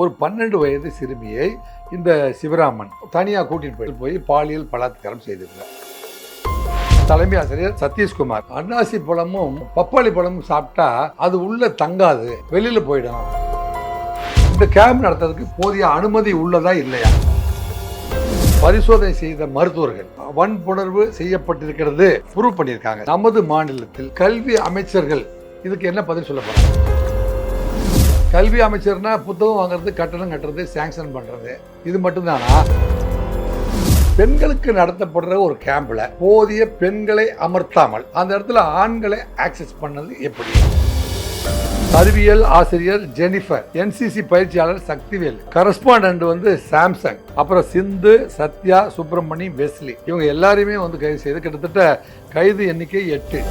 ஒரு பன்னெண்டு வயது சிறுமியை இந்த சிவராமன் தனியாக கூட்டிட்டு போய் போய் பாலியல் பலாத்காரம் செய்திருந்தார் தலைமை ஆசிரியர் சதீஷ்குமார் அன்னாசி பழமும் பப்பாளி பழமும் சாப்பிட்டா அது உள்ள தங்காது வெளியில போயிடும். இந்த கேம்ப் நடத்துறதுக்கு போதிய அனுமதி உள்ளதா இல்லையா? பரிசோதனை செய்த மருத்துவர்கள் வன்புணர்வு செய்யப்பட்டிருக்கிறது ப்ரூவ் பண்ணியிருக்காங்க. நமது மாநிலத்தில் கல்வி அமைச்சர்கள் இதுக்கு என்ன பதில் சொல்ல போறாங்க? கல்வி அமைச்சர்னா புத்தகம் வாங்குறது கட்டணம் கட்டுறது சாங்ஷன் பண்ணுறது இது மட்டும்தானா? பெண்களுக்கு நடத்தப்படுற ஒரு கேம்பில் போதிய பெண்களை அமர்த்தாமல் அந்த இடத்துல ஆண்களை ஆக்சஸ் பண்ணது எப்படி? அறிவியல் ஆசிரியர் ஜெனிஃபர் என்சிசி பயிற்சியாளர் சக்திவேல் கரஸ்பாண்டன்ட் வந்து சாம்சங் அப்புறம் சிந்து சத்யா சுப்பிரமணி வெஸ்லி. இவங்க எல்லாரையுமே வந்து கைது செய்து கிட்டத்தட்ட கைது எண்ணிக்கை எட்டு.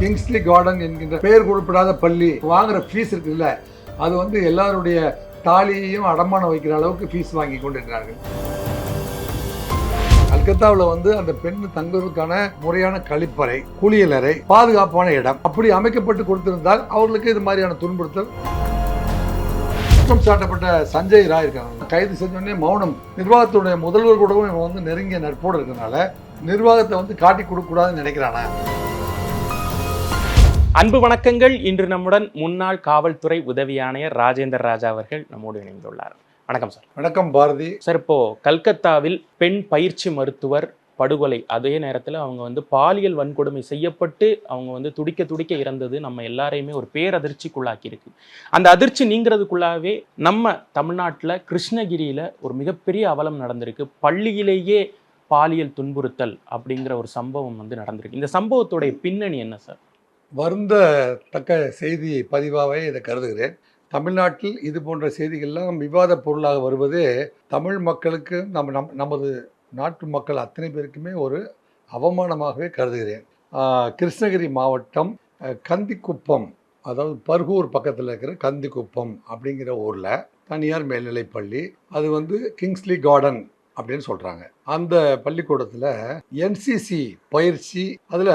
கிங்ஸ்லி கார்டன் என்கின்ற பெயர் குறிப்பிடாத பள்ளி வாங்குற ஃபீஸ் இருக்குல்ல அது வந்து எல்லாருடைய தாலியையும் அடமானம் வைக்கிற அளவுக்கு ஃபீஸ் வாங்கி கொண்டிருக்கிறார்கள். கல்கத்தாவில் வந்து அந்த பெண் தங்குவதற்கான முறையான கழிப்பறை குளியலறை பாதுகாப்பான இடம் அப்படி அமைக்கப்பட்டு கொடுத்திருந்தால் அவர்களுக்கு இது மாதிரியான துன்புறுத்தல். குற்றம் சாட்டப்பட்ட சஞ்சய் ராய் இருக்காங்க. கைது செஞ்சோடனே மௌனம். நிர்வாகத்துடைய முதல்வர் கூடவும் இவன் வந்து நெருங்கிய நட்போடு இருக்கிறனால நிர்வாகத்தை வந்து காட்டி கொடுக்கக்கூடாதுன்னு நினைக்கிறானா? அன்பு வணக்கங்கள். இன்று நம்முடன் முன்னாள் காவல்துறை உதவி ஆணையர் ராஜேந்தர் ராஜா அவர்கள் நம்மோடு இணைந்துள்ளார். வணக்கம் சார். வணக்கம் பாரதி. சார் இப்போ கல்கத்தாவில் பெண் பயிற்சி மருத்துவர் படுகொலை அதே நேரத்தில் அவங்க வந்து பாலியல் வன்கொடுமை செய்யப்பட்டு அவங்க வந்து துடிக்க துடிக்க இறந்தது நம்ம எல்லாரையுமே ஒரு பேரதிர்ச்சிக்குள்ளாக்கி இருக்கு அந்த அதிர்ச்சி நீங்கிறதுக்குள்ளாவே நம்ம தமிழ்நாட்டில் கிருஷ்ணகிரியில ஒரு மிகப்பெரிய அவலம் நடந்திருக்கு. பள்ளியிலேயே பாலியல் துன்புறுத்தல் அப்படிங்கிற ஒரு சம்பவம் வந்து நடந்திருக்கு. இந்த சம்பவத்துடைய பின்னணி என்ன சார்? வருந்த தக்க செய்தி பதிவாகவே இதை கருதுகிறேன். தமிழ்நாட்டில் இது போன்ற செய்திகள்லாம் விவாத பொருளாக வருவது தமிழ் மக்களுக்கு நம்ம நம் நமது நாட்டு மக்கள் அத்தனை பேருக்குமே ஒரு அவமானமாகவே கருதுகிறேன். கிருஷ்ணகிரி மாவட்டம் கந்திக்குப்பம் அதாவது பர்கூர் பக்கத்தில் இருக்கிற கந்திக்குப்பம் அப்படிங்கிற ஊரில் தனியார் மேல்நிலைப்பள்ளி அது வந்து கிங்ஸ்லி கார்டன் அப்படின்னு சொல்கிறாங்க அந்த பள்ளிக்கூடத்தில் என்சிசி பயிற்சி அதில்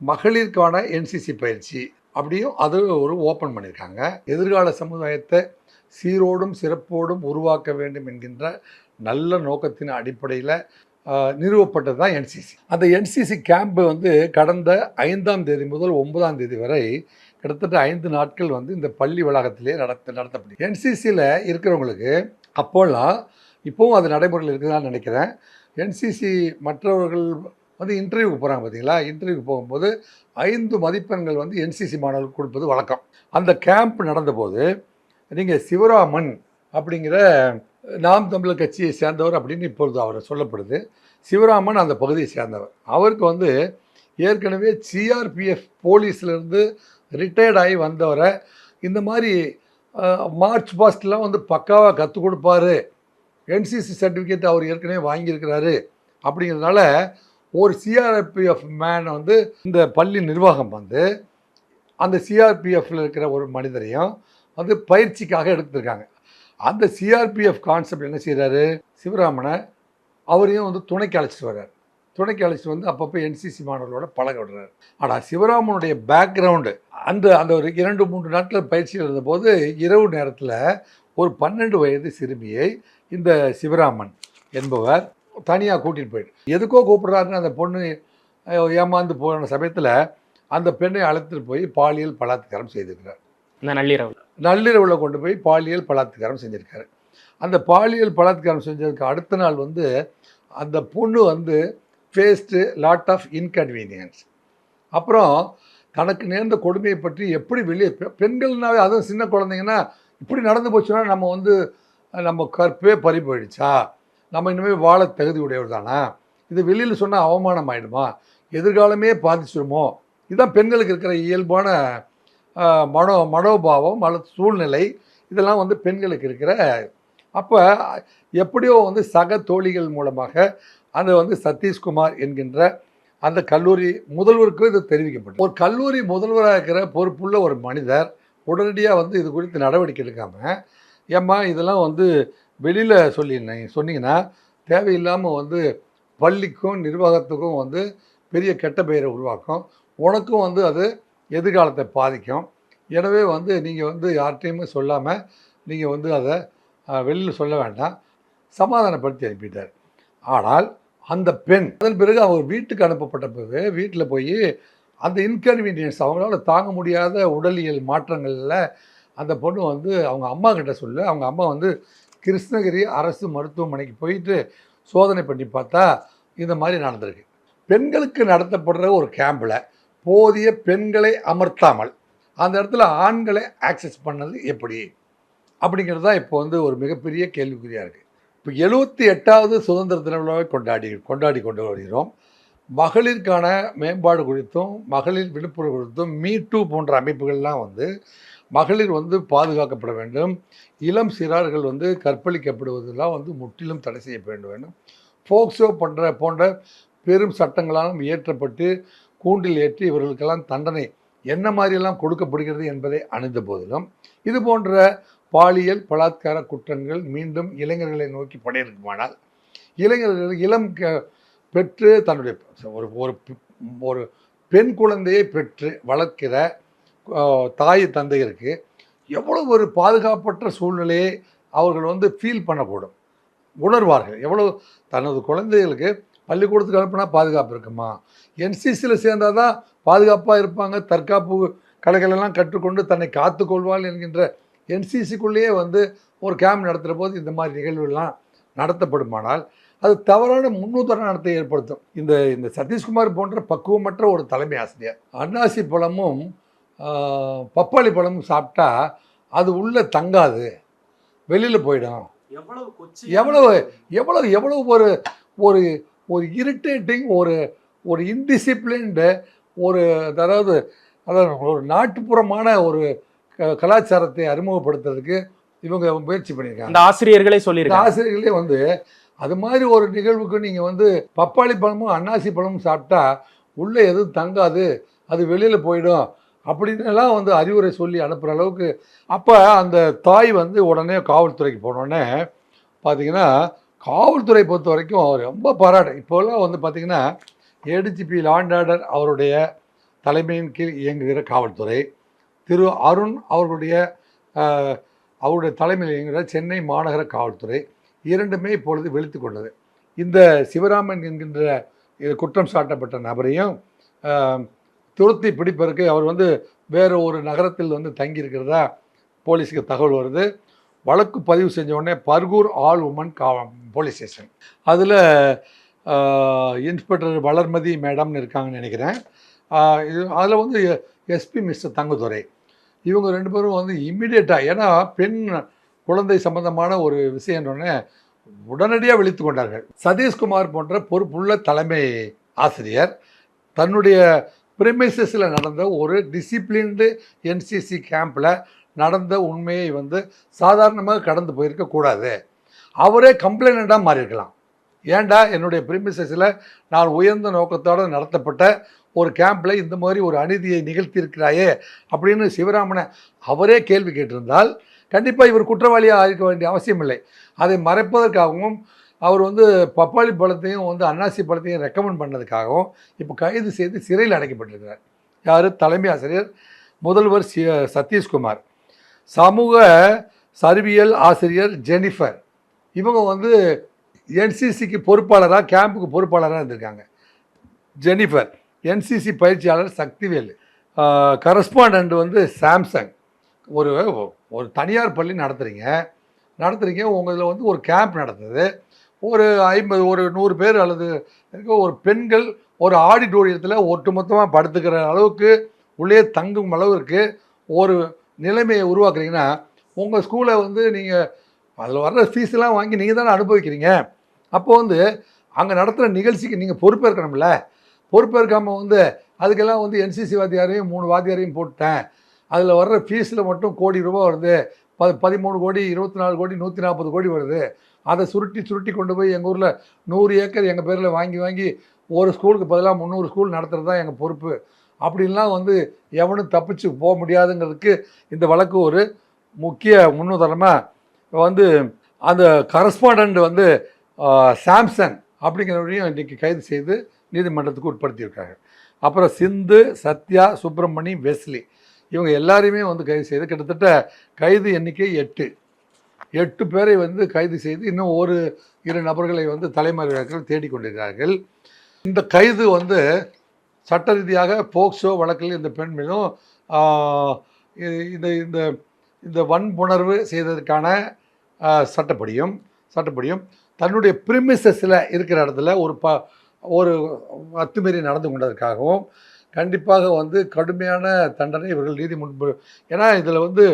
மகளிருக்கான என்சிசி பயிற்சி அப்படியும் அது ஒரு ஓப்பன் பண்ணியிருக்காங்க. எதிர்கால சமுதாயத்தை சீரோடும் சிறப்போடும் உருவாக்க வேண்டும் என்கின்ற நல்ல நோக்கத்தின் அடிப்படையில் நிறுவப்பட்டது தான் என்சிசி அந்த என்சிசி கேம்ப் வந்து கடந்த ஐந்தாம் தேதி முதல் ஒன்பதாம் தேதி வரை கிட்டத்தட்ட ஐந்து நாட்கள் வந்து இந்த பள்ளி வளாகத்திலே நடத்த நடத்தப்படுது என்சிசியில் இருக்கிறவங்களுக்கு அப்போல்லாம் இப்போவும் அது நடைமுறையில் இருக்குதான்னு நினைக்கிறேன். என்சிசி மற்றவர்கள் வந்து இன்டர்வியூக்கு போகிறாங்க பார்த்தீங்களா இன்டர்வியூக்கு போகும்போது ஐந்து மதிப்பெண்கள் வந்து என்சிசி மாணவர்களுக்கு கொடுப்பது வழக்கம். அந்த கேம்ப் நடந்தபோது நீங்கள் சிவராமன் அப்படிங்கிற நாம் தமிழர் கட்சியை சேர்ந்தவர் அப்படின்னு இப்பொழுது அவர் சொல்லப்படுது. சிவராமன் அந்த பகுதியை சேர்ந்தவர். அவருக்கு வந்து ஏற்கனவே சிஆர்பிஎஃப் போலீஸ்லேருந்து ரிட்டையர்ட் ஆகி வந்தவரை இந்த மாதிரி மார்ச் பாஸ்ட்லாம் வந்து பக்காவாக கற்றுக் கொடுப்பாரு. என்சிசி சர்டிஃபிகேட் அவர் ஏற்கனவே வாங்கியிருக்கிறாரு. அப்படிங்கிறதுனால ஒரு சிஆர்பிஎஃப் மேன் வந்து இந்த பள்ளி நிர்வாகம் வந்து அந்த சிஆர்பிஎஃப்ல இருக்கிற ஒரு மனிதரையும் வந்து பயிற்சிக்காக எடுத்திருக்காங்க. அந்த சிஆர்பிஎஃப் கான்செப்ட் என்ன செய்கிறாரு சிவராமனை அவரையும் வந்து துணைக்கு அழைச்சிட்டு வர்றார். துணைக்கு அழைச்சிட்டு வந்து அப்பப்போ என்சிசி மாணவர்களோட பழக விடுறாரு. ஆனால் சிவராமனுடைய பேக்ரவுண்டு அந்த அந்த ஒரு இரண்டு மூன்று நாட்கள் பயிற்சியில் இருந்தபோது இரவு நேரத்தில் ஒரு பன்னெண்டு வயது சிறுமியை இந்த சிவராமன் என்பவர் தனியாக கூட்டிகிட்டு போயிட்டு எதுக்கோ கூப்பிடுறாருன்னு அந்த பொண்ணு ஏமாந்து போன சமயத்தில் அந்த பெண்ணை அழைத்துட்டு போய் பாலியல் பலாத்காரம் செய்திருக்கிறார். இந்த நள்ளிரவில் நள்ளிரவில் கொண்டு போய் பாலியல் பலாத்காரம் செஞ்சுருக்காரு. அந்த பாலியல் பலாத்காரம் செஞ்சதுக்கு அடுத்த நாள் வந்து அந்த பொண்ணு வந்து ஃபேஸ்டு லாட் ஆஃப் இன்கன்வீனியன்ஸ் அப்புறம் தனக்கு நேர்ந்த கொடுமையை பற்றி எப்படி வெளியே பெண்கள்னாவே அதுவும் சின்ன குழந்தைங்கன்னா இப்படி நடந்து போச்சுன்னா நம்ம வந்து நம்ம கற்பே பறி போயிடுச்சா? நம்ம இனிமேல் வாழ தகுதி உடையவர் தானா இது வெளியில் சொன்னால் அவமானம் ஆயிடுமா எதிர்காலமே பாதிச்சிடுமோ இதுதான் பெண்களுக்கு இருக்கிற இயல்பான மனோ மனோபாவம் அல்லது சூழ்நிலை. இதெல்லாம் வந்து பெண்களுக்கு இருக்கிற அப்போ எப்படியோ வந்து சக தோழிகள் மூலமாக அந்த வந்து சதீஷ்குமார் என்கின்ற அந்த கல்லூரி முதல்வருக்கு இது தெரிவிக்கப்பட்டது. ஒரு கல்லூரி முதல்வராக இருக்கிற பொறுப்புள்ள ஒரு மனிதர் உடனடியாக வந்து இது குறித்து நடவடிக்கை எடுக்காமல் ஏம்மா இதெல்லாம் வந்து வெளியில் சொல்லி சொன்னீங்கன்னா தேவையில்லாமல் வந்து பள்ளிக்கும் நிர்வாகத்துக்கும் வந்து பெரிய கெட்ட பெயரை உருவாக்கும். உனக்கும் வந்து அது எதிர்காலத்தை பாதிக்கும். எனவே வந்து நீங்கள் வந்து யார்கிட்டையுமே சொல்லாமல் நீங்கள் வந்து அதை வெளியில் சொல்ல வேண்டாம். சமாதானப்படுத்தி அனுப்பிட்டார். ஆனால் அந்த பெண் அதன் பிறகு அவர் வீட்டுக்கு அனுப்பப்பட்ட பிறகு வீட்டில் போய் அந்த இன்கன்வீனியன்ஸ் அவங்களால தாங்க முடியாத உடலியல் மாற்றங்களில் அந்த பொண்ணு வந்து அவங்க அம்மா கிட்ட சொல்ல. அவங்க அம்மா வந்து கிருஷ்ணகிரி அரசு மருத்துவமனைக்கு போயிட்டு சோதனை பண்ணி பார்த்தா இந்த மாதிரி நடந்திருக்கு. பெண்களுக்கு நடத்தப்படுற ஒரு கேம்பில் போதிய பெண்களை அமர்த்தாமல் அந்த இடத்துல ஆண்களை ஆக்சஸ் பண்ணது எப்படி? அப்படிங்கிறது தான் இப்போ வந்து ஒரு மிகப்பெரிய கேள்விக்குறியாக இருக்குது இப்போ எழுபத்தி எட்டாவது சுதந்திர தின விழாவை கொண்டாடி கொண்டாடி கொண்டு வருகிறோம். மகளிருக்கான மேம்பாடு குறித்தும் மகளிர் விழிப்புணர்வு குறித்தும் மீ டூ போன்ற அமைப்புகள்லாம் வந்து மகளிர் வந்து பாதுகாக்கப்பட வேண்டும். இளம் சிறார்கள் வந்து கற்பழிக்கப்படுவதெல்லாம் வந்து முற்றிலும் தடை செய்யப்பட வேண்டும். ஃபோக்ஸோ பண்ணுற போன்ற பெரும் சட்டங்களாலும் இயற்றப்பட்டு கூண்டில் ஏற்றி இவர்களுக்கெல்லாம் தண்டனை என்ன மாதிரியெல்லாம் கொடுக்கப்படுகிறது என்பதை அணிந்த போதிலும் இது போன்ற பாலியல் பலாத்கார குற்றங்கள் மீண்டும் இளைஞர்களை நோக்கி படையெடுக்குமானால் இளைஞர்கள் இளம் க- பெற்று தன்னுடைய ஒரு ஒரு ஒரு பெண் குழந்தையை பெற்று வளர்க்கிற தாய் தந்தையருக்கு எவ்வளோ ஒரு பாதுகாப்பற்ற சூழ்நிலையை அவர்கள் வந்து ஃபீல் பண்ணக்கூடும். உணர்வார்கள். எவ்வளோ தனது குழந்தைகளுக்கு பள்ளிக்கூடத்துக்கு அனுப்புனா பாதுகாப்பு இருக்குமா? என்சிசியில் சேர்ந்தால் தான் பாதுகாப்பாக இருப்பாங்க. தற்காப்பு கலைகளெல்லாம் கற்றுக்கொண்டு தன்னை காத்துக்கொள்வாள் என்கின்ற என்சிசிக்குள்ளேயே வந்து ஒரு கேம்ப் நடத்துகிற போது இந்த மாதிரி நிகழ்வுகள்லாம் நடத்தப்படுமானால் அது தவறான முன்னுதாரணத்தை ஏற்படுத்தும். இந்த இந்த சதீஷ்குமார் போன்ற பக்குவமற்ற ஒரு தலைமை ஆசிரியர் அன்னாசி பழமும் பப்பாளி பழமும் சாப்பிட்டா அது உள்ளே தங்காது. வெளியில் போயிடும். எவ்வளவு எவ்வளவு எவ்வளவு எவ்வளவு ஒரு ஒரு ஒரு இரிட்டேட்டிங் ஒரு ஒரு இன்டிசிப்ளின்டு ஒரு அதாவது அதாவது ஒரு நாட்டுப்புறமான ஒரு க- கலாச்சாரத்தை அறிமுகப்படுத்துறதுக்கு இவங்க முயற்சி பண்ணியிருக்காங்க. அந்த ஆசிரியர்களே சொல்லியிருக்காங்க. ஆசிரியர்களே வந்து அது மாதிரி ஒரு நிகழ்வுக்கு நீங்கள் வந்து பப்பாளி பழமும் அன்னாசி பழமும் சாப்பிட்டா உள்ளே எதுவும் தங்காது. அது வெளியில் போயிடும். அப்படின்னுலாம் வந்து அறிவுரை சொல்லி அனுப்புகிற அளவுக்கு அப்போ அந்த தாய் வந்து உடனே காவல்துறைக்கு போனோடனே பார்த்தீங்கன்னா காவல்துறை பொறுத்த வரைக்கும் அவர் ரொம்ப பாராட்டு. இப்போல்லாம் வந்து பார்த்திங்கன்னா ஏடிஜிபி லாண்ட் ஆர்டர் அவருடைய தலைமையின் கீழ் இயங்குகிற காவல்துறை. திரு அருண் அவர்களுடைய அவருடைய தலைமையில் இயங்குகிற சென்னை மாநகர காவல்துறை. இரண்டுமே இப்பொழுது வெளுத்து கொண்டது. இந்த சிவராமன் என்கின்ற குற்றம் சாட்டப்பட்ட நபரையும் துரத்தி பிடிப்பதற்கு அவர் வந்து வேறு ஒரு நகரத்தில் வந்து தங்கியிருக்கிறதா போலீஸுக்கு தகவல் வருது. வழக்கு பதிவு செஞ்ச உடனே பர்கூர் ஆல் உமன் கா போலீஸ் ஸ்டேஷன். அதில் இன்ஸ்பெக்டர் வளர்மதி மேடம்னு இருக்காங்கன்னு நினைக்கிறேன். இது அதில் வந்து எஸ்பி மிஸ்டர் தங்கதுரை. இவங்க ரெண்டு பேரும் வந்து இம்மிடியேட்டாக ஏன்னா பெண் குழந்தை சம்பந்தமான ஒரு விஷயம்னு உடனடியாக விழித்து கொண்டார்கள். சதீஷ்குமார் போன்ற பொறுப்புள்ள தலைமை ஆசிரியர் தன்னுடைய பிரிமிசஸில் நடந்த ஒரு டிசிப்ளின்டு என்சிசி கேம்பில் நடந்த உண்மையை வந்து சாதாரணமாக கடந்து போயிருக்கக்கூடாது அவரே கம்ப்ளைனண்டாக மாறியிருக்கலாம். ஏன்டா என்னுடைய பிரிமிசஸில் நான் உயர்ந்த நோக்கத்தோடு நடத்தப்பட்ட ஒரு கேம்பில் இந்த மாதிரி ஒரு அநீதியை நிகழ்த்தியிருக்கிறாயே அப்படின்னு சிவராமனை அவரே கேள்வி கேட்டிருந்தால் கண்டிப்பாக இவர் குற்றவாளியாக இருக்க வேண்டிய அவசியம் இல்லை அதை மறைப்பதற்காகவும் அவர் வந்து பப்பாளி பழத்தையும் வந்து அன்னாசி பழத்தையும் ரெக்கமெண்ட் பண்ணதுக்காகவும் இப்போ கைது செய்து சிறையில் அடைக்கப்பட்டிருக்கிறார். யார்? தலைமை ஆசிரியர் முதல்வர் சதீஷ்குமார். சமூக சருவியல் ஆசிரியர் ஜெனிஃபர். இவங்க வந்து என்சிசிக்கு பொறுப்பாளராக கேம்புக்கு பொறுப்பாளராக இருந்திருக்காங்க. ஜெனிஃபர். என்சிசி பயிற்சியாளர் சக்திவேல். கரஸ்பாண்டன்ட் வந்து சாம்சங். ஒரு ஒரு தனியார் பள்ளி நடத்துகிறீங்க நடத்துகிறீங்க உங்களில் வந்து ஒரு கேம்ப் நடத்துது. ஒரு ஐம்பது ஒரு நூறு பேர் அல்லது ஒரு பெண்கள் ஒரு ஆடிட்டோரியத்தில் ஒட்டுமொத்தமாக படுத்துக்கிற அளவுக்கு உள்ளே தங்கும் அளவிற்கு ஒரு நிலைமையை உருவாக்குறீங்கன்னா உங்கள் ஸ்கூலை வந்து நீங்கள் அதில் வர்ற ஃபீஸ்லாம் வாங்கி நீங்கள் தானே அனுபவிக்கிறீங்க. அப்போ வந்து அங்கே நடத்துகிற நிகழ்ச்சிக்கு நீங்கள் பொறுப்பேற்கணும்ல பொறுப்பேற்காமல் வந்து அதுக்கெல்லாம் வந்து என்சிசி வாத்தியாரையும் மூணு வாத்தியாரையும் போட்டேன் அதில் வர்ற ஃபீஸில் மட்டும் கோடி ரூபாய் வருது. ப பதிமூணு கோடி இருபத்தி நாலு கோடி நூற்றி நாற்பது கோடி வருது. அதை சுருட்டி சுருட்டி கொண்டு போய் எங்கள் ஊரில் நூறு ஏக்கர் எங்கள் பேரில் வாங்கி வாங்கி ஒரு ஸ்கூலுக்கு பதிலாக முந்நூறு ஸ்கூல் நடத்துகிறது தான் எங்கள் பொறுப்பு. அப்படின்லாம் வந்து எவனும் தப்பிச்சு போக முடியாதுங்கிறதுக்கு இந்த வழக்கு ஒரு முக்கிய முன்னுதாரணமாக வந்து அந்த கரஸ்பாண்டன்ட் வந்து சாம்சங் அப்படிங்கிறவரையும் இன்றைக்கி கைது செய்து நீதிமன்றத்துக்கு உட்படுத்தியிருக்காங்க. அப்புறம் சிந்து சத்யா சுப்பிரமணி வெஸ்லி இவங்க எல்லாரையுமே வந்து கைது செய்து கிட்டத்தட்ட கைது எண்ணிக்கை எட்டு. எட்டு பேரை வந்து கைது செய்து இன்னும் ஒரு இரு நபர்களை வந்து தலைமறைவாக்கள் தேடிக்கொண்டிருக்கிறார்கள். இந்த கைது வந்து சட்ட ரீதியாக போக்சோ வழக்கில் இந்த பெண் மீதும் இந்த இந்த இந்த வன்புணர்வு செய்ததற்கான சட்டப்படியும் சட்டப்படியும் தன்னுடைய பிரிமிசஸில் இருக்கிற இடத்துல ஒரு ப ஒரு அத்துமீறி நடந்து கொண்டதற்காகவும் கண்டிப்பாக வந்து கடுமையான தண்டனை இவர்கள் நீதி முன்பு ஏன்னா இதில் வந்து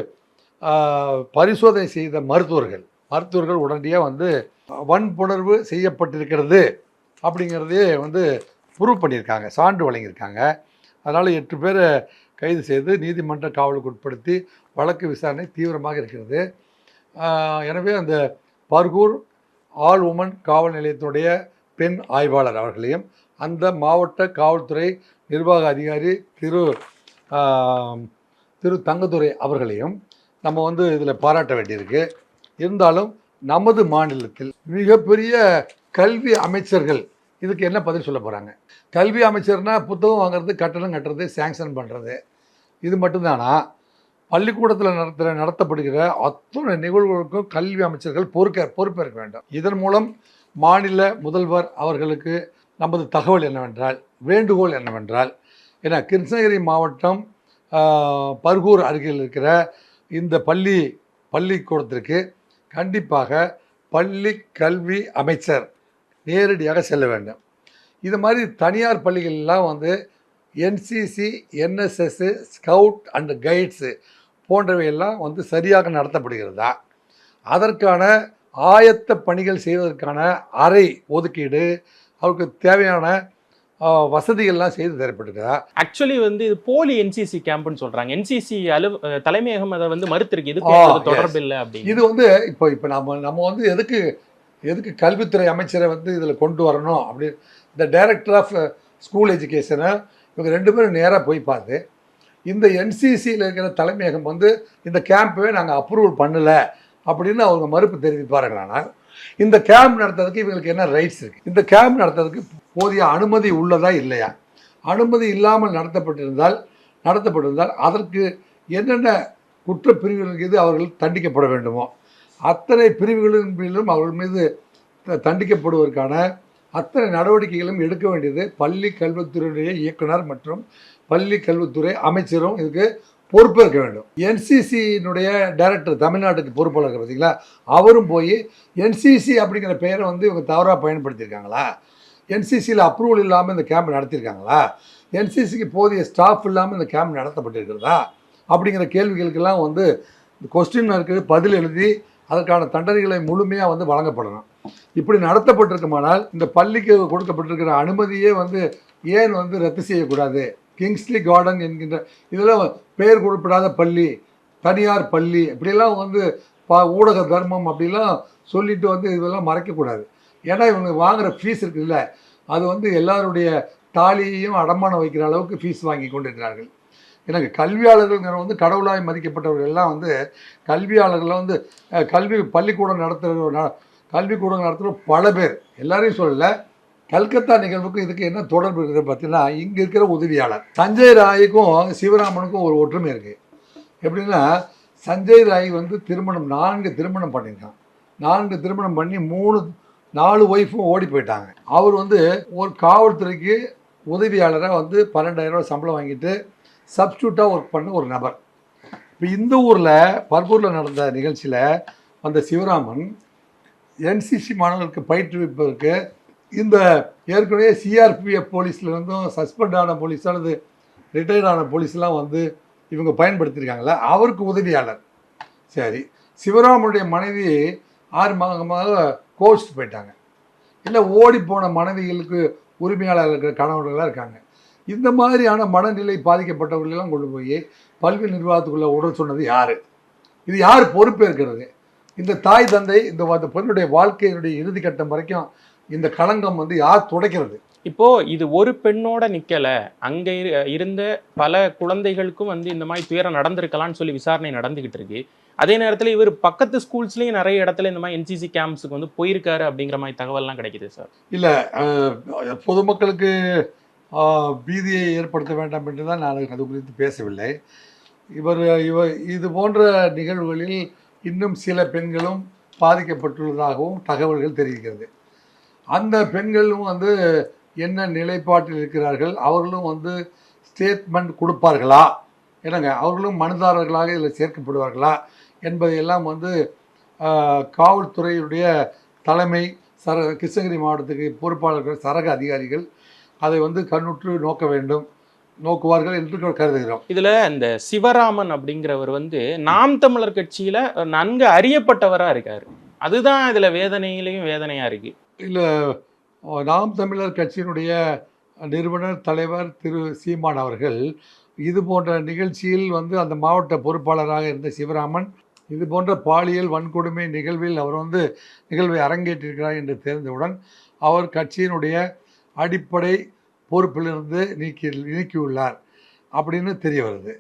பரிசோதனை செய்த மருத்துவர்கள் மருத்துவர்கள் உடனடியாக வந்து வன்புணர்வு செய்யப்பட்டிருக்கிறது அப்படிங்கிறதே வந்து ப்ரூவ் பண்ணியிருக்காங்க சான்று வழங்கியிருக்காங்க. அதனால் எட்டு பேரை கைது செய்து நீதிமன்ற காவலுக்கு உட்படுத்தி வழக்கு விசாரணை தீவிரமாக இருக்கிறது. எனவே அந்த பர்கூர் ஆல் உமன் காவல் நிலையத்தினுடைய பெண் ஆய்வாளர் அவர்களையும் அந்த மாவட்ட காவல்துறை நிர்வாக அதிகாரி திரு திரு தங்கதுரை அவர்களையும் நம்ம வந்து இதில் பாராட்ட வேண்டியிருக்கு. இருந்தாலும் நமது மாநிலத்தில் மிகப்பெரிய கல்வி அமைச்சர்கள் இதுக்கு என்ன பதில் சொல்ல போகிறாங்க கல்வி அமைச்சர்னா புத்தகம் வாங்குறது கட்டணம் கட்டுறது சேங்ஷன் பண்ணுறது இது மட்டும்தானா? பள்ளிக்கூடத்தில் நடத்துகிற நடத்தப்படுகிற அத்தனை நிகழ்வுகளுக்கும் கல்வி அமைச்சர்கள் பொறுக்க பொறுப்பேற்க வேண்டும். இதன் மூலம் மாநில முதல்வர் அவர்களுக்கு நமது தகவல் என்னவென்றால் வேண்டுகோள் என்னவென்றால் ஏன்னா கிருஷ்ணகிரி மாவட்டம் பர்கூர் அருகில் இருக்கிற இந்த பள்ளி பள்ளிக்கூடத்திற்கு கண்டிப்பாக பள்ளி கல்வி அமைச்சர் நேரடியாக செல்ல வேண்டும். இது மாதிரி தனியார் பள்ளிகள்லாம் வந்து NCC NSS scout and guides போன்றவையெல்லாம் வந்து சரியாக நடத்தப்படுகிறதா? அதற்கான ஆயத்த பணிகள் செய்வதற்கான அறை ஒதுக்கீடு அவருக்கு தேவையான வசதிகள்லாம் செய்து தரப்படுகிறதா ஆக்சுவலி வந்து இது போலி என்சிசி கேம்ப்னு சொல்றாங்க. என்சிசி அலு அஹ் தலைமையகம் அதை வந்து மறுத்திருக்கு. yes. தொடர்பு இல்லை அப்படின்னு. இது வந்து இப்போ இப்போ நம்ம நம்ம வந்து எதுக்கு எதுக்கு கல்வித்துறை அமைச்சரை வந்து இதில் கொண்டு வரணும் அப்படி இந்த டைரக்டர் ஆஃப் ஸ்கூல் எஜுகேஷனை இவங்க ரெண்டு பேரும் நேராக போய் பார்த்து இந்த என்சிசியில் இருக்கிற தலைமையகம் வந்து இந்த கேம்பவே நாங்கள் அப்ரூவல் பண்ணலை அப்படின்னு அவங்க மறுப்பு தெரிவிப்பார்களானால் இந்த கேம்ப் நடத்துறதுக்கு இவங்களுக்கு என்ன ரைட்ஸ் இருக்குது இந்த கேம்ப் நடத்துறதுக்கு போதிய அனுமதி உள்ளதா இல்லையா? அனுமதி இல்லாமல் நடத்தப்பட்டிருந்தால் நடத்தப்பட்டிருந்தால் அதற்கு என்னென்ன குற்றப்பிரிவுகள் மீது அவர்கள் தண்டிக்கப்பட வேண்டுமோ அத்தனை பிரிவுகளின் மீதும் அவர்கள் மீது தண்டிக்கப்படுவதற்கான அத்தனை நடவடிக்கைகளும் எடுக்க வேண்டியது பள்ளி கல்வித்துறையுடைய இயக்குனர் மற்றும் பள்ளி கல்வித்துறை அமைச்சரும் இதுக்கு பொறுப்பேற்க வேண்டும். என்சிசியினுடைய டைரக்டர் தமிழ்நாட்டுக்கு பொறுப்பாளர் பார்த்தீங்களா? அவரும் போய் என்சிசி அப்படிங்கிற பெயரை வந்து இவங்க தவறாக பயன்படுத்தியிருக்காங்களா? என்சிசியில் அப்ரூவல் இல்லாமல் இந்த கேம்ப் நடத்தியிருக்காங்களா? என்சிசிக்கு போதிய ஸ்டாஃப் இல்லாமல் இந்த கேம்ப் நடத்தப்பட்டிருக்கிறதா? அப்படிங்கிற கேள்விகளுக்கெல்லாம் வந்து கொஸ்டின் இருக்குது பதில் எழுதி அதற்கான தண்டனைகளை முழுமையாக வந்து வழங்கப்படணும். இப்படி நடத்தப்பட்டிருக்குமானால் இந்த பள்ளிக்கு கொடுக்கப்பட்டிருக்கிற அனுமதியே வந்து ஏன் வந்து ரத்து செய்யக்கூடாது? கிங்ஸ்லி கார்டன் என்கின்ற இதெல்லாம் பெயர் குறிப்பிடாத பள்ளி தனியார் பள்ளி இப்படிலாம் வந்து பா ஊடக தர்மம் அப்படிலாம் சொல்லிட்டு வந்து இதெல்லாம் மறைக்கக்கூடாது. ஏன்னா இவங்க வாங்குகிற ஃபீஸ் இருக்குல்ல அது வந்து எல்லாருடைய தாலியையும் அடமானம் வைக்கிற அளவுக்கு ஃபீஸ் வாங்கி கொண்டிருக்கிறார்கள். எனக்கு கல்வியாளர்கள்ங்கிற வந்து கடவுளாய் மதிக்கப்பட்டவர்கள் எல்லாம் வந்து கல்வியாளர்கள்லாம் வந்து கல்வி பள்ளிக்கூடம் நடத்துகிற கல்விக்கூடம் நடத்துகிற பல பேர். எல்லாரையும் சொல்லலை. கல்கத்தா நிகழ்வுக்கும் இதுக்கு என்ன தொடர்பு இருக்குது பார்த்தீங்கன்னா இங்கே இருக்கிற உதவியாளர் சஞ்சய் ராய்க்கும் சிவராமனுக்கும் ஒரு ஒற்றுமை இருக்குது எப்படின்னா சஞ்சய் ராய் வந்து திருமணம் நான்கு திருமணம் பண்ணியிருக்கான். நான்கு திருமணம் பண்ணி மூணு நாலு ஒய்ஃபும் ஓடி போயிட்டாங்க. அவர் வந்து ஒரு காவல்துறைக்கு உதவியாளராக வந்து பன்னெண்டாயிரம் ரூபாய் சம்பளம் வாங்கிட்டு சப்ஸ்டியூட்டாக ஒர்க் பண்ண ஒரு நபர். இப்போ இந்த ஊரில் பர்கூரில் நடந்த நிகழ்ச்சியில் வந்த சிவராமன் என்சிசி மாணவர்களுக்கு பயிற்றுவிப்பதற்கு இந்த ஏற்கனவே சிஆர்பிஎஃப் போலீஸ்லேருந்தும் சஸ்பெண்ட் ஆன போலீஸ் அல்லது ரிட்டையர்ட் ஆன போலீஸ்லாம் வந்து இவங்க பயன்படுத்தியிருக்காங்கள அவருக்கு உதவியாளர். சரி சிவராமனுடைய மனைவி ஆறு மாதமாக கோஸ்ட் போயிட்டாங்க. இல்லை ஓடி போன மனைவிகளுக்கு உரிமையாளர் இருக்கிற கணவர்களாக இருக்காங்க. இந்த மாதிரியான மனநிலை பாதிக்கப்பட்டவர்களெல்லாம் கொண்டு போய் பல்வி நிர்வாகத்துக்குள்ளே உடல் சொன்னது யார்? இது யார் பொறுப்பேற்கிறது? இந்த தாய் தந்தை இந்த பெண்ணுடைய வாழ்க்கையினுடைய இறுதி கட்டம் வரைக்கும் இந்த களங்கம் வந்து யார் துடைக்கிறது? இப்போ இது ஒரு பெண்ணோட நிக்கல. அங்க இரு- இருந்த பல குழந்தைகளுக்கும் வந்து இந்த மாதிரி துயரம் நடந்திருக்கலாம்னு சொல்லி விசாரணை நடந்துகிட்டு இருக்கு. அதே நேரத்துல இவர் பக்கத்து ஸ்கூல்ஸ்லயும் நிறைய இடத்துல இந்த மாதிரி என்சிசி கேம்ப்ஸுக்கு வந்து போயிருக்காரு அப்படிங்கிற மாதிரி தகவல்லாம் கிடைக்குது சார். இல்லை பொதுமக்களுக்கு பீதியை ஏற்படுத்த வேண்டாம் என்று தான் நான் அது குறித்து பேசவில்லை. இவர் இவர் இது போன்ற நிகழ்வுகளில் இன்னும் சில பெண்களும் பாதிக்கப்பட்டுள்ளதாகவும் தகவல்கள் தெரிவிக்கிறது. அந்த பெண்களும் வந்து என்ன நிலைப்பாட்டில் இருக்கிறார்கள்? அவர்களும் வந்து ஸ்டேட்மெண்ட் கொடுப்பார்களா? என்னங்க அவர்களும் மனுதாரர்களாக இதில் சேர்க்கப்படுவார்களா? என்பதையெல்லாம் வந்து காவல்துறையுடைய தலைமை சர கிருஷ்ணகிரி மாவட்டத்துக்கு பொறுப்பாளர்கள் சரக அதிகாரிகள் அதை வந்து கண்ணுற்று நோக்க வேண்டும் நோக்குவார்கள் என்று கருதுகிறோம். இதுல இந்த சிவராமன் அப்படிங்கிறவர் வந்து நாம் தமிழர் கட்சியில நன்கு அறியப்பட்டவரா இருக்காரு. அதுதான் இதுல வேதனையிலையும் வேதனையா இருக்கு இல்லை நாம் தமிழர் கட்சியினுடைய நிறுவனர் தலைவர் திரு சீமான் அவர்கள் இது போன்ற நிகழ்ச்சியில் வந்து அந்த மாவட்ட பொறுப்பாளராக இருந்த சிவராமன் இது போன்ற பாலியல் வன்கொடுமை நிகழ்வில் அவர் வந்து நிகழ்வை அரங்கேற்றிருக்கிறார் என்று தெரிந்தவுடன் அவர் கட்சியினுடைய அடிப்படை பொறுப்பிலிருந்து நீக்கி நீக்கியுள்ளார் அப்படின்னு தெரிய வருது.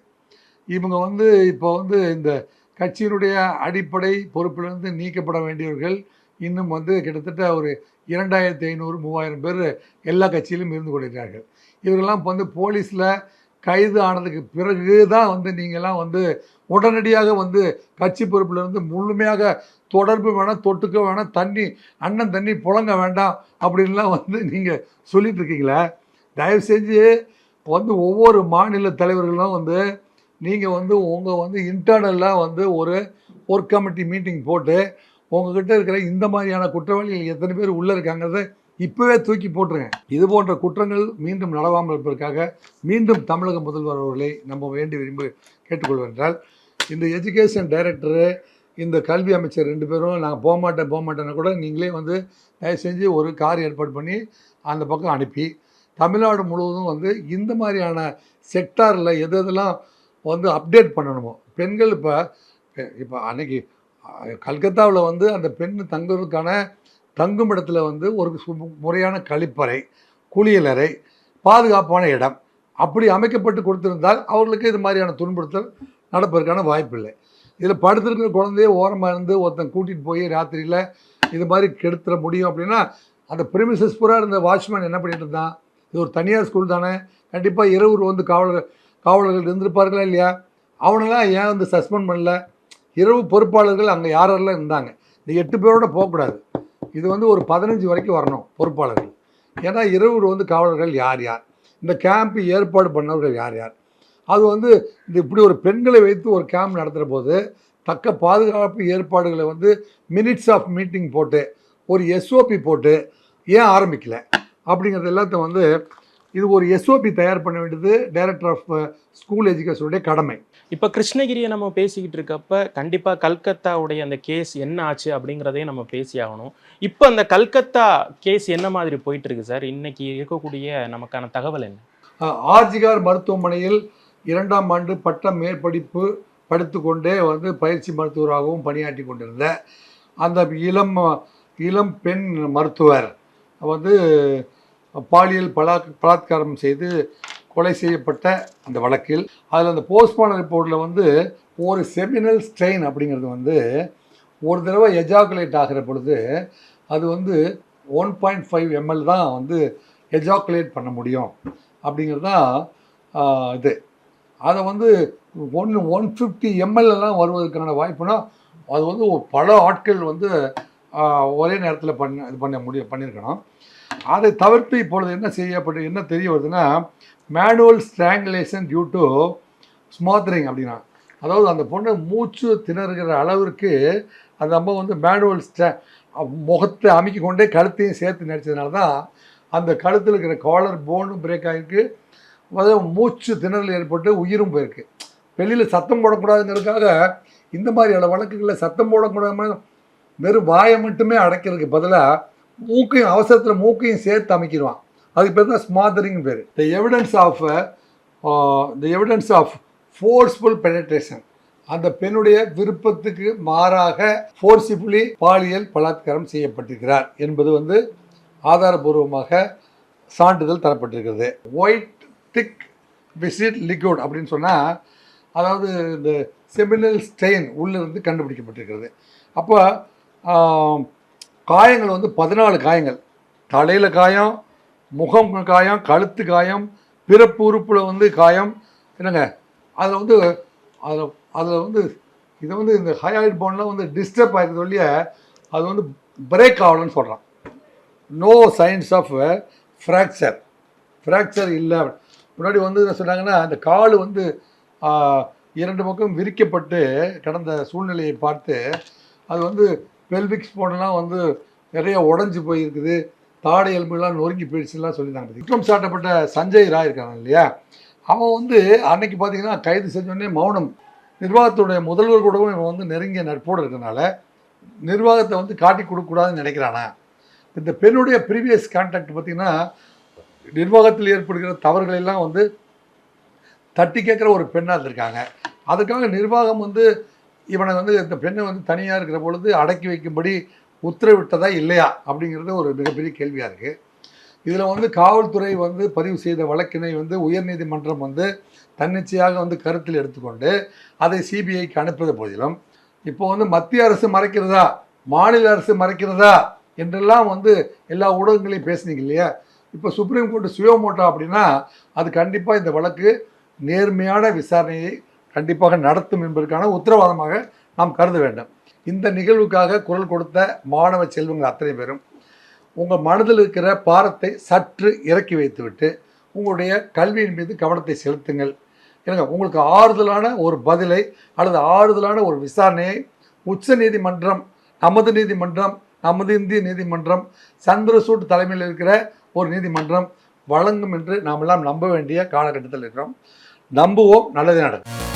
இவங்க வந்து இப்போ வந்து இந்த கட்சியினுடைய அடிப்படை பொறுப்பிலிருந்து நீக்கப்பட வேண்டியவர்கள் இன்னும் வந்து கிட்டத்தட்ட ஒரு இரண்டாயிரத்தி ஐநூறு மூவாயிரம் பேர் எல்லா கட்சியிலும் இருந்து கொண்டிருக்கிறார்கள். இவர்கள்லாம் வந்து போலீஸில் கைது ஆனதுக்கு பிறகு தான் வந்து நீங்கள்லாம் வந்து உடனடியாக வந்து கட்சி பொறுப்பிலிருந்து முழுமையாக தொடர்பு வேணாம் தொட்டுக்க வேணாம் தண்ணி அண்ணன் தண்ணி புழங்க வேண்டாம் அப்படின்லாம் வந்து நீங்கள் சொல்லிட்டு இருக்கீங்களே. தயவு செஞ்சு வந்து ஒவ்வொரு மாநில தலைவர்களும் வந்து நீங்கள் வந்து உங்கள் வந்து இன்டர்னலாக வந்து ஒரு ஒர்க் கமிட்டி மீட்டிங் போட்டு உங்ககிட்ட இருக்கிற இந்த மாதிரியான குற்றவாளிகள் எத்தனை பேர் உள்ளே இருக்காங்கிறத இப்போவே தூக்கி போட்டுருங்க. இது போன்ற குற்றங்கள் மீண்டும் நடவாமல் இருப்பதற்காக மீண்டும் தமிழக முதல்வர் அவர்களை நம்ம வேண்டி விரும்பி கேட்டுக்கொள்வென்றால் இந்த எஜுகேஷன் டைரக்டரு இந்த கல்வி அமைச்சர் ரெண்டு பேரும் நாங்கள் போக மாட்டேன் போக மாட்டேன்னா கூட நீங்களே வந்து தயவு செஞ்சு ஒரு கார் ஏற்பாடு பண்ணி அந்த பக்கம் அனுப்பி தமிழ்நாடு முழுவதும் வந்து இந்த மாதிரியான செக்டாரில் எது எதெல்லாம் வந்து அப்டேட் பண்ணணுமோ பெண்கள் இப்போ இப்போ அன்னைக்கு கல்கத்தாவில் வந்து அந்த பெண் தங்குவதற்கான தங்கும் இடத்துல வந்து ஒரு முறையான கழிப்பறை குளியலறை பாதுகாப்பான இடம். அப்படி அமைக்கப்பட்டு கொடுத்திருந்தால் அவர்களுக்கு இது மாதிரியான துன்புறுத்தல் நடப்பதற்கான வாய்ப்பில்லை. இதில் படுத்திருக்கிற குழந்தையே ஓரமாக இருந்து ஒருத்தன் கூட்டிகிட்டு போய் ராத்திரியில் இது மாதிரி கெடுத்துட முடியும் அப்படின்னா அந்த பிரிமிசஸ் பூரா இருந்த வாட்ச்மேன் என்ன பண்ணிட்டு இருந்தான்? இது ஒரு தனியார் ஸ்கூல் தானே? கண்டிப்பாக இரவு வந்து காவலர் காவலர்கள் இருந்திருப்பார்களா இல்லையா? அவனெல்லாம் ஏன் வந்து சஸ்பெண்ட் பண்ணல? இரவு பொறுப்பாளர்கள் அங்கே யாரெல்லாம் இருந்தாங்க? இந்த எட்டு பேரோட போகக்கூடாது. இது வந்து ஒரு பதினஞ்சு வரைக்கும் வரணும் பொறுப்பாளர்கள். ஏன்னா இரவு வந்து காவலர்கள் யார் யார்? இந்த கேம்ப் ஏற்பாடு பண்ணவர்கள் யார் யார்? அது வந்து இந்த இப்படி ஒரு பெண்களை வைத்து ஒரு கேம்ப் நடத்துகிற போது தக்க பாதுகாப்பு ஏற்பாடுகளை வந்து மினிட்ஸ் ஆஃப் மீட்டிங் போட்டு ஒரு எஸ்ஓபி போட்டு ஏன் ஆரம்பிக்கலை? அப்படிங்கிறது எல்லாத்தையும் வந்து இது ஒரு எஸ்ஓபி தயார் பண்ண வேண்டியது டைரக்டர் ஆஃப் ஸ்கூல் எஜுகேஷனுடைய கடமை. இப்ப கிருஷ்ணகிரியை நம்ம பேசிக்கிட்டு இருக்கப்ப கண்டிப்பா கல்கத்தாவுடைய அந்த கேஸ் என்ன ஆச்சு அப்படிங்கிறதையும் நம்ம பேசி ஆகணும். இப்போ அந்த கல்கத்தா கேஸ் என்ன மாதிரி போயிட்டு இருக்கு சார்? இன்னைக்கு இருக்கக்கூடிய நமக்கான தகவல் என்ன? ஆர்ஜிகார் மருத்துவமனையில் இரண்டாம் ஆண்டு பட்ட மேற்படிப்பு படித்துக்கொண்டே வந்து பயிற்சி மருத்துவராகவும் பணியாற்றி கொண்டிருந்த அந்த இளம் இளம் பெண் மருத்துவர். வந்து பாலியல் பலா பலாத்காரம் செய்து கொலை செய்யப்பட்ட அந்த வழக்கில் அதில் அந்த போஸ்ட்மார்டம் ரிப்போர்ட்டில் வந்து ஒரு செமினல் ஸ்ட்ரெயின் அப்படிங்கிறது வந்து ஒரு தடவை எஜாகுலேட் ஆகிற பொழுது அது வந்து ஒன் பாயிண்ட் ஃபைவ் எம்எல் தான் வந்து எஜாகுலேட் பண்ண முடியும் அப்படிங்கிறது தான் இது. அதை வந்து ஒன்று ஒன் ஃபிஃப்டி எம்எல்லாம் வருவதற்கான வாய்ப்புனா அது வந்து பல ஆட்கள் வந்து ஒரே நேரத்தில் பண்ண இது பண்ண முடிய பண்ணியிருக்கணும் அதை தவிர்த்து இப்பொழுது என்ன செய்யப்பட்டு என்ன தெரிய வருதுன்னா manual strangulation due to smothering அப்படின்னா. அதாவது அந்த பொண்ணு மூச்சு திணறுகிற அளவிற்கு அந்த அம்மா வந்து மேனுவல் ஸ்ட்ரா முகத்தை அமைக்கி கொண்டே கழுத்தையும் சேர்த்து நடிச்சதுனால தான் அந்த கழுத்தில் இருக்கிற காலர் போனும் பிரேக் ஆகிருக்கு அதாவது மூச்சு திணறல் ஏற்பட்டு உயிரும் போயிருக்கு. வெளியில் சத்தம் போடக்கூடாதுங்கிறதுக்காக இந்த மாதிரியான வழக்குகளில் சத்தம் போடக்கூடாம வெறும் வாயை மட்டுமே அடைக்கிறதுக்கு பதிலாக மூக்கையும் அவசரத்தில் மூக்கையும் சேர்த்து அமைக்கிடுவான். அதுக்கு பேர் தான் ஸ்மாதரிங் பேர். The evidence of the evidence of forceful penetration அந்த பெண்ணுடைய விருப்பத்துக்கு மாறாக ஃபோர்ஸிஃபுல்லி பாலியல் பலாத்காரம் செய்யப்பட்டிருக்கிறார் என்பது வந்து ஆதாரபூர்வமாக சான்றிதழ் தரப்பட்டிருக்கிறது. ஒயிட் திக் விசிட் லிக்விட் அப்படின்னு சொன்னால் அதாவது இந்த செமினல் ஸ்டெயின் உள்ளிருந்து கண்டுபிடிக்கப்பட்டிருக்கிறது. அப்போ காயங்கள் வந்து பதினாலு காயங்கள். தலையில் காயம் முகம் காயம் கழுத்து காயம் பிறப்பு உறுப்பில் வந்து காயம் என்னங்க? அதில் வந்து அதில் அதில் வந்து இது வந்து இந்த ஹையாய்ட் போன்லாம் வந்து டிஸ்டர்ப் ஆகிறது ஒழிய அது வந்து பிரேக் ஆகலன்னு சொல்கிறான் no signs of fracture fracture இல்லை. முன்னாடி வந்து என்ன சொன்னாங்கன்னா அந்த கால் வந்து இரண்டு பக்கம் விரிக்கப்பட்டு கடந்த சூழ்நிலையை பார்த்து அது வந்து பெல்விக்ஸ் போனெல்லாம் வந்து நிறைய உடஞ்சி போயிருக்குது. தாடை எலும்புலாம் நொறுங்கி போயிடுச்சுலாம் சொல்லியிருந்தாங்க. குற்றம் சாட்டப்பட்ட சஞ்சய் ராய் இருக்காங்க இல்லையா? அவன் வந்து அன்னைக்கு பார்த்தீங்கன்னா கைது செஞ்சோடனே மௌனம். நிர்வாகத்துடைய முதல்வர் கூடவும் இவன் வந்து நெருங்கிய நட்போடு இருக்கனால நிர்வாகத்தை வந்து காட்டி கொடுக்கக்கூடாதுன்னு நினைக்கிறானா? இந்த பெண்ணுடைய ப்ரீவியஸ் கான்டாக்ட் பார்த்தீங்கன்னா நிர்வாகத்தில் ஏற்படுகிற தவறுகளெல்லாம் வந்து தட்டி கேட்குற ஒரு பெண்ணாக இருந்திருக்காங்க. அதுக்காக நிர்வாகம் வந்து இவனை வந்து இந்த பெண்ணை வந்து தனியாக இருக்கிற பொழுது அடக்கி வைக்கும்படி உத்தரவிட்டதா இல்லையா அப்படிங்கிறது ஒரு மிகப்பெரிய கேள்வியாக இருக்குது இதில் வந்து காவல்துறை வந்து பதிவு செய்த வழக்கினை வந்து உயர்நீதிமன்றம் வந்து தன்னிச்சையாக வந்து கருத்தில் எடுத்துக்கொண்டு அதை சிபிஐக்கு அனுப்பிய போதிலும் இப்போ வந்து மத்திய அரசு மறைக்கிறதா மாநில அரசு மறைக்கிறதா என்றெல்லாம் வந்து எல்லா ஊடகங்களையும் பேசுனீங்க இல்லையா? இப்போ சுப்ரீம் கோர்ட் சுயோமோட்டோ அப்படின்னா அது கண்டிப்பாக இந்த வழக்கு நேர்மையான விசாரணையை கண்டிப்பாக நடத்தும் என்பதற்கான உத்தரவாதமாக நாம் கருத வேண்டும். இந்த நிகழ்வுக்காக குரல் கொடுத்த மாணவ செல்வங்கள் அத்தனை பேரும் உங்கள் மனதில் இருக்கிற பாரத்தை சற்று இறக்கி வைத்துவிட்டு உங்களுடைய கல்வியின் மீது கவனத்தை செலுத்துங்கள். ஏங்க உங்களுக்கு ஆறுதலான ஒரு பதிலை அல்லது ஆறுதலான ஒரு விசாரணையை உச்ச நீதிமன்றம் நமது நீதிமன்றம் நமது இந்திய நீதிமன்றம் சந்திரசூட் தலைமையில் இருக்கிற ஒரு நீதிமன்றம் வழங்கும் என்று நாம் எல்லாம் நம்ப வேண்டிய காலகட்டத்தில் இருக்கிறோம். நம்புவோம் நல்லதே நடக்கும்.